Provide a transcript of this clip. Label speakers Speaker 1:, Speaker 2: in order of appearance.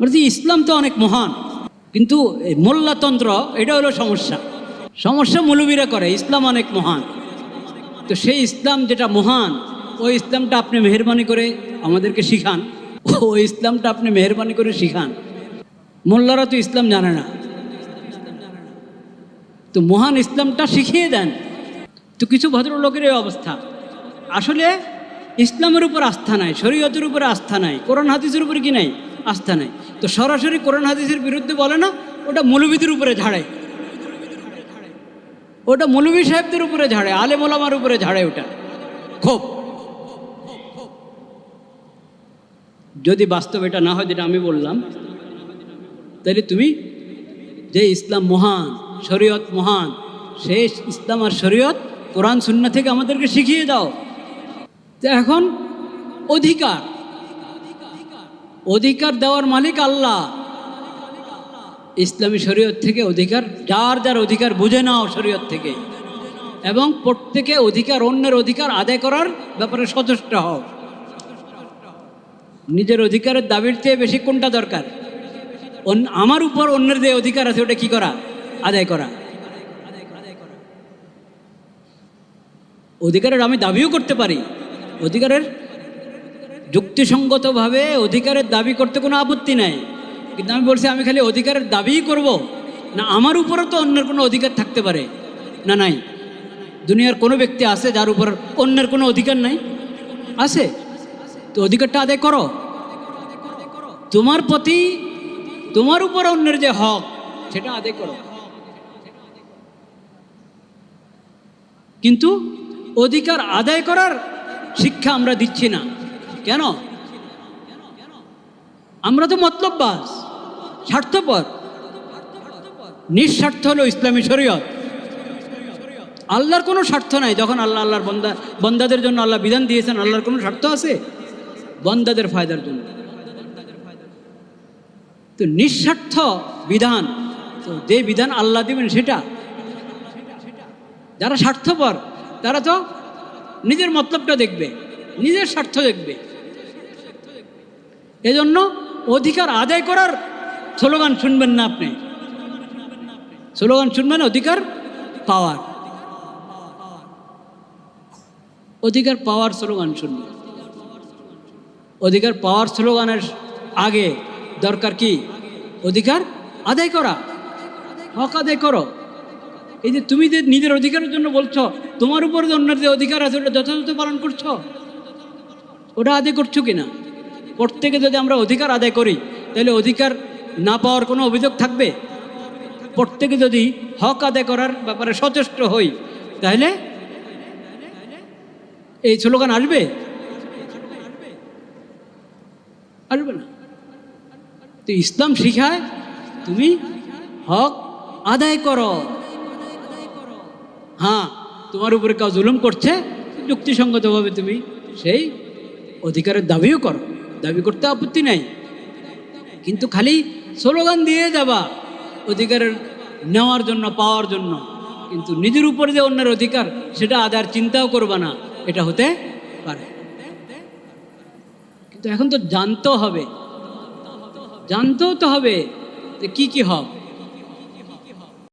Speaker 1: বলছি, ইসলাম তো অনেক মহান, কিন্তু মোল্লাতন্ত্র, এটা হলো সমস্যা। সমস্যা মৌলবীরা করে, ইসলাম অনেক মহান। তো সেই ইসলাম যেটা মহান, ওই ইসলামটা আপনি মেহরবানি করে আমাদেরকে শিখান। ওই ইসলামটা আপনি মেহরবানি করে শিখান। মোল্লারা তো ইসলাম জানে না। তো মহান ইসলামটা শিখিয়ে দেন। তো কিছু ভদ্রলোকের এই অবস্থা। আসলে ইসলামের উপর আস্থা নাই, শরীয়তের উপরে আস্থা নাই, কোরআন হাদিসের উপরে কি নাই? আস্থা নাই। তো সরাসরি কোরআন হাদিসের বিরুদ্ধে বলে না, ওটা মৌলবীদের উপরে ঝাড়ে। ওটা মৌলবী সাহেবদের উপরে ঝাড়ে, আলেম ওলামার উপরে ঝাড়ে ওটা। খুব। যদি বাস্তব এটা না হয়, যেটা আমি বললাম, তাহলে তুমি যে ইসলাম মহান, শরীয়ত মহান সেই ইসলাম আর শরীয়ত কোরআন সুন্না থেকে আমাদেরকে শিখিয়ে দাও। তো এখন অধিকার। অধিকার দেওয়ার মালিক আল্লাহ। ইসলামী শরীয়ত থেকে অধিকার, যার যার অধিকার বুঝে নাও শরীয়ত থেকে। এবং প্রত্যেকে অধিকার, অন্যের অধিকার আদায় করার ব্যাপারে সচেষ্ট হও। নিজের অধিকারের দাবির চেয়ে বেশি কোনটা দরকার? আমার উপর অন্যের যে অধিকার আছে, ওটা কি করা? আদায় করা। অধিকারের আমি দাবিও করতে পারি। অধিকারের যুক্তিসঙ্গতভাবে অধিকারের দাবি করতে কোনো আপত্তি নাই। কিন্তু আমি বলছি, আমি খালি অধিকারের দাবিই করব। না, আমার উপরও তো অন্যের কোনো অধিকার থাকতে পারে? না, নাই। দুনিয়ার কোনো ব্যক্তি আছে যার উপর অন্যের কোনো অধিকার নাই? আছে। তো অধিকারটা আদায় করো। তোমার প্রতি, তোমার উপর অন্যের যে হক, সেটা আদায় করো। কিন্তু অধিকার আদায় করার শিক্ষা আমরা দিচ্ছি না। কেন? আমরা তো মতলববাজ, স্বার্থপর। নিঃস্বার্থ হলো ইসলামী শরীয়ত। আল্লাহর কোনো স্বার্থ নাই। যখন আল্লাহ আল্লাহর বন্দা, বন্দাদের জন্য আল্লাহ বিধান দিয়েছেন, আল্লাহর কোনো স্বার্থ আছে? বন্দাদের ফায়দার জন্য। তো নিঃস্বার্থ বিধান, তো যে বিধান আল্লাহ দিবেন সেটা। যারা স্বার্থপর, তারা তো নিজের মতলবটা দেখবে, নিজের স্বার্থ দেখবে। এজন্য অধিকার আদায় করার স্লোগান শুনবেন না আপনি। স্লোগান শুনবেন, অধিকার পাওয়ার। অধিকার পাওয়ার স্লোগান শুনবেন। অধিকার পাওয়ার স্লোগানের আগে দরকার কি? অধিকার আদায় করা। হক আদায় করো। এই যে তুমি যে নিজের অধিকারের জন্য বলছো, তোমার উপর যে অন্যের যে অধিকার আছে, ওটা যথাযথ পালন করছ? ওটা আদায় করছ কি না প্রত্যেকে যদি আমরা অধিকার আদায় করি, তাহলে অধিকার না পাওয়ার কোনো অভিযোগ থাকবে? প্রত্যেকে যদি হক আদায় করার ব্যাপারে সচেষ্ট হই, তাহলে এই স্লোগান আসবে? আসবে না। তো ইসলাম শিখায়, তুমি হক আদায় করো। হ্যাঁ তোমার উপরে কেউ জুলুম করছে, যুক্তিসঙ্গতভাবে তুমি সেই অধিকারের দাবিও করো। দাবি করতে আপত্তি নাই। কিন্তু খালি স্লোগান দিয়ে যাবা অধিকারের নেওয়ার জন্য, পাওয়ার জন্য। কিন্তু নিজের উপরে যে অন্যের অধিকার, সেটা আদার চিন্তাও করবা না। এটা হতে পারে। কিন্তু এখন তো জানতেও হবে। জানতেও তো হবে যে কি কি হক